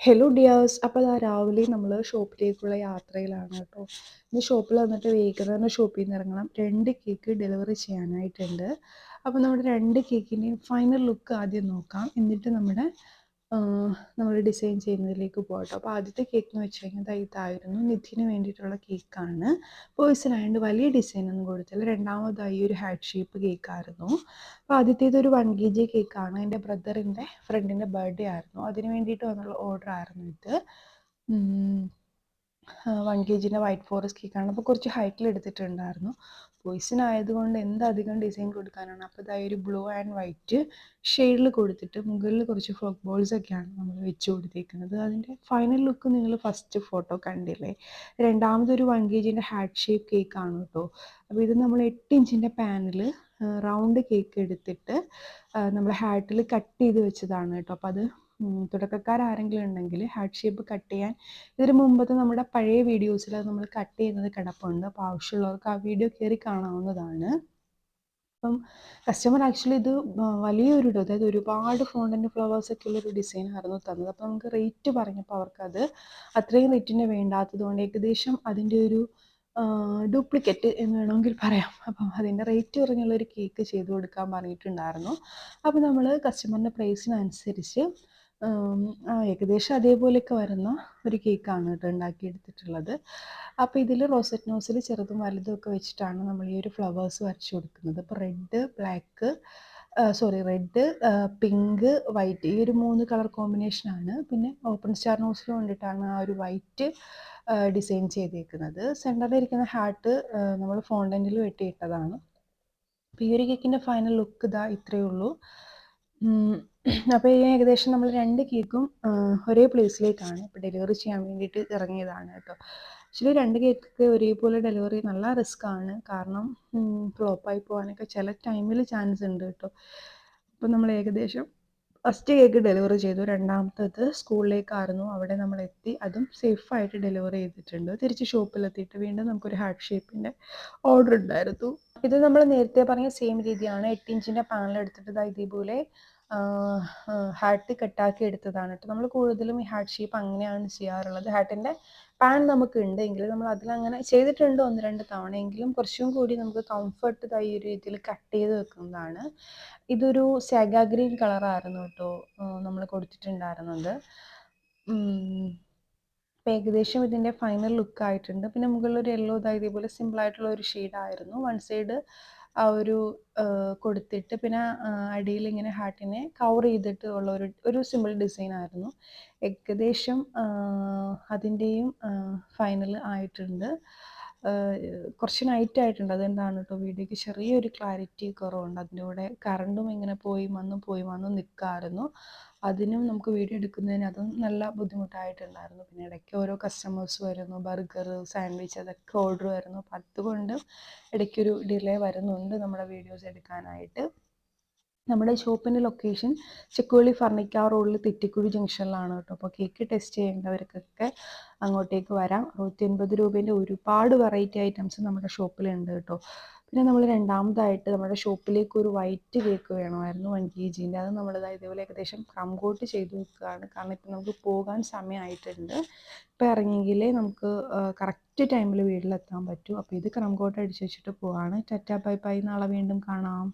Hello dears അപ്പോൾ അതാ രാവിലെ നമ്മൾ ഷോപ്പിലേക്കുള്ള യാത്രയിലാണ് കേട്ടോ. ഇന്ന് ഷോപ്പിൽ വന്നിട്ട് വേഗം തന്നെ ഷോപ്പിൽ നിന്ന് ഇറങ്ങണം. രണ്ട് കേക്ക് ഡെലിവറി ചെയ്യാനായിട്ടുണ്ട്. അപ്പോൾ നമ്മുടെ രണ്ട് കേക്കിന്റെയും ഫൈനൽ ലുക്ക് ആദ്യം നോക്കാം. എന്നിട്ട് നമ്മുടെ നമ്മൾ ഡിസൈൻ ചെയ്യുന്നതിലേക്ക് പോകട്ടോ. അപ്പോൾ ആദ്യത്തെ കേക്ക് എന്ന് വെച്ച് ഇതായിരുന്നു. നിധിന് വേണ്ടിയിട്ടുള്ള കേക്കാണ്. പേഴ്സണായതുകൊണ്ട് വലിയ ഡിസൈനൊന്നും കൊടുത്തില്ല. രണ്ടാമതായി ഒരു ഹാർട്ട് ഷേപ്പ് കേക്കായിരുന്നു അപ്പോൾ ആദ്യത്തേത് ഒരു വൺ കെ ജി കേക്കാണ് എന്റെ ബ്രദറിന്റെ ഫ്രണ്ടിന്റെ ബർത്ത്ഡേ ആയിരുന്നു. അതിന് വേണ്ടിയിട്ട് വന്നുള്ള ഓർഡർ ആയിരുന്നു ഇത്. വൺ കെ ജിന്റെ വൈറ്റ് ഫോറസ്റ്റ് കേക്കാണ് അപ്പോൾ കുറച്ച് ഹൈറ്റിൽ എടുത്തിട്ടുണ്ടായിരുന്നു. പോയിസൺ ആയതുകൊണ്ട് എന്തധികം ഡിസൈൻ കൊടുക്കാനാണ്. അപ്പോൾ ഇതായി ഒരു ബ്ലൂ ആൻഡ് വൈറ്റ് ഷെയ്ഡിൽ കൊടുത്തിട്ട് മുകളിൽ കുറച്ച് ഫ്ലോക്ക് ബോൾസ് ഒക്കെയാണ് നമ്മൾ വെച്ച് കൊടുത്തേക്കുന്നത്. അതിന്റെ ഫൈനൽ ലുക്ക് നിങ്ങൾ ഫസ്റ്റ് ഫോട്ടോ കണ്ടില്ലേ? രണ്ടാമതൊരു വൺ കെ ജിന്റെ ഹാർട്ട് ഷേപ്പ് കേക്കാണ് കേട്ടോ അപ്പോൾ ഇത് നമ്മൾ എട്ട് ഇഞ്ചിന്റെ പാനിൽ റൗണ്ട് കേക്ക് എടുത്തിട്ട് നമ്മൾ ഹാർട്ടിൽ കട്ട് ചെയ്ത് വെച്ചതാണ് കേട്ടോ അപ്പോൾ അത് തുടക്കക്കാരാരെങ്കിലും ഉണ്ടെങ്കിൽ ഹാർട്ട് ഷേപ്പ് കട്ട് ചെയ്യാൻ ഇതിന് മുമ്പത്തെ നമ്മുടെ പഴയ വീഡിയോസിൽ അത് നമ്മൾ കട്ട് ചെയ്യുന്നത് കിടപ്പുണ്ട്. അപ്പോൾ ആവശ്യമുള്ളവർക്ക് ആ വീഡിയോ കയറി കാണാവുന്നതാണ്. അപ്പം കസ്റ്റമർ ആക്ച്വലി ഇത് വലിയൊരു അതായത് ഒരുപാട് ഫോണ്ടന്റ് ഫ്ലവേഴ്സ് ഒക്കെ ഉള്ളൊരു ഡിസൈൻ ആയിരുന്നു തന്നത്. അപ്പോൾ നമുക്ക് റേറ്റ് പറഞ്ഞപ്പോൾ അവർക്കത് അത്രയും റേറ്റിന് വേണ്ടാത്തത് കൊണ്ട് ഏകദേശം അതിന്റെ ഒരു ഡ്യൂപ്ലിക്കേറ്റ് എന്ന് വേണമെങ്കിൽ പറയാം. അപ്പം അതിന്റെ റേറ്റ് കുറഞ്ഞുള്ളൊരു കേക്ക് ചെയ്ത് കൊടുക്കാൻ പറഞ്ഞിട്ടുണ്ടായിരുന്നു. അപ്പോൾ നമ്മൾ കസ്റ്റമറിന്റെ പ്രൈസിനനുസരിച്ച് ഏകദേശം അതേപോലെയൊക്കെ വരുന്ന ഒരു കേക്കാണ് കേട്ടോ ഉണ്ടാക്കിയെടുത്തിട്ടുള്ളത്. അപ്പോൾ ഇതിൽ റോസറ്റ് നോസിൽ ചെറുതും വലുതും ഒക്കെ വെച്ചിട്ടാണ് നമ്മൾ ഈ ഒരു ഫ്ലവേഴ്സ് വരച്ചു കൊടുക്കുന്നത്. അപ്പോൾ red black sorry red pink white ഈ ഒരു മൂന്ന് കളർ കോമ്പിനേഷനാണ് പിന്നെ ഓപ്പൺ സ്റ്റാർ നോസിൽ കൊണ്ടിട്ടാണ് ആ ഒരു വൈറ്റ് ഡിസൈൻ ചെയ്തേക്കുന്നത്. സെന്ററിൽ ഇരിക്കുന്ന ഹാർട്ട് നമ്മൾ ഫോണ്ടന്റിൽ വെട്ടിയിട്ടതാണ് അപ്പോൾ ഈ ഒരു കേക്കിന്റെ ഫൈനൽ ലുക്ക് ഇതാ ഇത്രയേ ഉള്ളൂ. അപ്പോൾ ഈ ഏകദേശം നമ്മൾ രണ്ട് കേക്കും ഒരേ പ്ലേസിലേക്കാണ് ഇപ്പോൾ ഡെലിവറി ചെയ്യാൻ വേണ്ടിയിട്ട് ഇറങ്ങിയതാണ് കേട്ടോ. ആക്ച്വലി രണ്ട് കേക്കൊക്കെ ഒരേപോലെ ഡെലിവറി നല്ല റിസ്ക് ആണ് കാരണം ഫ്ലോപ്പായി പോകാനൊക്കെ ചില ടൈമിൽ ചാൻസ് ഉണ്ട് കേട്ടോ. അപ്പോൾ നമ്മൾ ഏകദേശം ഫസ്റ്റ് കേക്ക് ഡെലിവറി ചെയ്തു. രണ്ടാമത്തത് സ്കൂളിലേക്കായിരുന്നു. അവിടെ നമ്മൾ എത്തി. അതും സേഫായിട്ട് ഡെലിവറി ചെയ്തിട്ടുണ്ട്. തിരിച്ച് ഷോപ്പിലെത്തിയിട്ട് വീണ്ടും നമുക്കൊരു ഹാർട്ട് ഷേപ്പിന്റെ ഓർഡർ ഉണ്ടായിരുന്നു. ഇത് നമ്മൾ നേരത്തെ പറഞ്ഞ സെയിം രീതിയാണ്. എട്ട് ഇഞ്ചിന്റെ പാനൽ എടുത്തിട്ട് ഇതേപോലെ ഹാർട്ട് കട്ടാക്കി എടുത്തതാണ് കേട്ടോ നമ്മൾ കൂടുതലും ഈ ഹാർട്ട് ഷേപ്പ് അങ്ങനെയാണ് ചെയ്യാറുള്ളത്. ഹാർട്ടിന്റെ പാൻ നമുക്ക് ഉണ്ട് എങ്കിലും നമ്മൾ അതിലങ്ങനെ ചെയ്തിട്ടുണ്ട് ഒന്ന് രണ്ട് തവണ എങ്കിലും കുറച്ചും കൂടി നമുക്ക് കംഫർട്ട് ഈ ഒരു രീതിയിൽ കട്ട് ചെയ്ത് വെക്കുന്നതാണ്. ഇതൊരു സെഗ ഗ്രീൻ കളറായിരുന്നു കേട്ടോ നമ്മൾ കൊടുത്തിട്ടുണ്ടായിരുന്നത്. അപ്പോൾ ഏകദേശം ഇതിന്റെ ഫൈനൽ ലുക്ക് ആയിട്ടുണ്ട്. പിന്നെ മുകളിൽ ഒരു യെല്ലോ ഇതാ ഇതേപോലെ സിമ്പിൾ ആയിട്ടുള്ള ഒരു ഷെയ്ഡായിരുന്നു വൺ സൈഡ് ആ ഒരു കൊടുത്തിട്ട് പിന്നെ അടിയിൽ ഇങ്ങനെ ഹാർട്ടിനെ കവർ ചെയ്തിട്ട് ഉള്ള ഒരു ഒരു സിമ്പിൾ ഡിസൈൻ ആയിരുന്നു. ഏകദേശം അതിന്റെയും ഫൈനൽ ആയിട്ടുണ്ട്. കുറച്ച് നൈറ്റ് ആയിട്ടുണ്ട്. അതെന്താണ് കേട്ടോ വീഡിയോയ്ക്ക് ചെറിയൊരു ക്ലാരിറ്റി കുറവുണ്ട്. അതിന്റെ കൂടെ കറണ്ടും ഇങ്ങനെ പോയി വന്നും പോയി വന്നും നിൽക്കാമായിരുന്നു അതിനും നമുക്ക് വീഡിയോ എടുക്കുന്നതിന് അതും നല്ല ബുദ്ധിമുട്ടായിട്ടുണ്ടായിരുന്നു. പിന്നെ ഇടയ്ക്ക് ഓരോ കസ്റ്റമേഴ്സ് വരുന്നു. ബർഗർ സാൻഡ്വിച്ച് അതൊക്കെ ഓർഡർ വരുന്നു. അപ്പം അതുകൊണ്ട് ഇടയ്ക്കൊരു ഡിലേ വരുന്നുണ്ട് നമ്മുടെ വീഡിയോസ് എടുക്കാനായിട്ട്. നമ്മുടെ ഷോപ്പിന്റെ ലൊക്കേഷൻ ചെക്കുവള്ളി ഫർണിക്ക റോഡിൽ തെറ്റിക്കുഴി ജംഗ്ഷനിലാണ് കേട്ടോ. അപ്പോൾ കേക്ക് ടെസ്റ്റ് ചെയ്യേണ്ടവർക്കൊക്കെ അങ്ങോട്ടേക്ക് വരാം. അറുപത്തി അൻപത് രൂപേന്റെ ഒരുപാട് വെറൈറ്റി ഐറ്റംസ് നമ്മുടെ ഷോപ്പിലുണ്ട് കേട്ടോ. പിന്നെ നമ്മൾ രണ്ടാമതായിട്ട് നമ്മുടെ ഷോപ്പിലേക്ക് ഒരു വൈറ്റ് കേക്ക് വേണമായിരുന്നു വൺ കെ ജീന്റെ. അത് നമ്മൾ ഇതേപോലെ ഏകദേശം കംകോട്ട് ചെയ്ത് വെക്കുകയാണ്. കാരണം ഇപ്പം നമുക്ക് പോകാൻ സമയമായിട്ടുണ്ട്. ഇപ്പം ഇറങ്ങിയെങ്കിലേ നമുക്ക് കറക്റ്റ് ടൈമിൽ വീട്ടിലെത്താൻ പറ്റും. അപ്പോൾ ഇത് ക്രം കോട്ട് അടിച്ച് വെച്ചിട്ട് പോവാണ്. Tata bye bye. നാളെ വീണ്ടും കാണാം.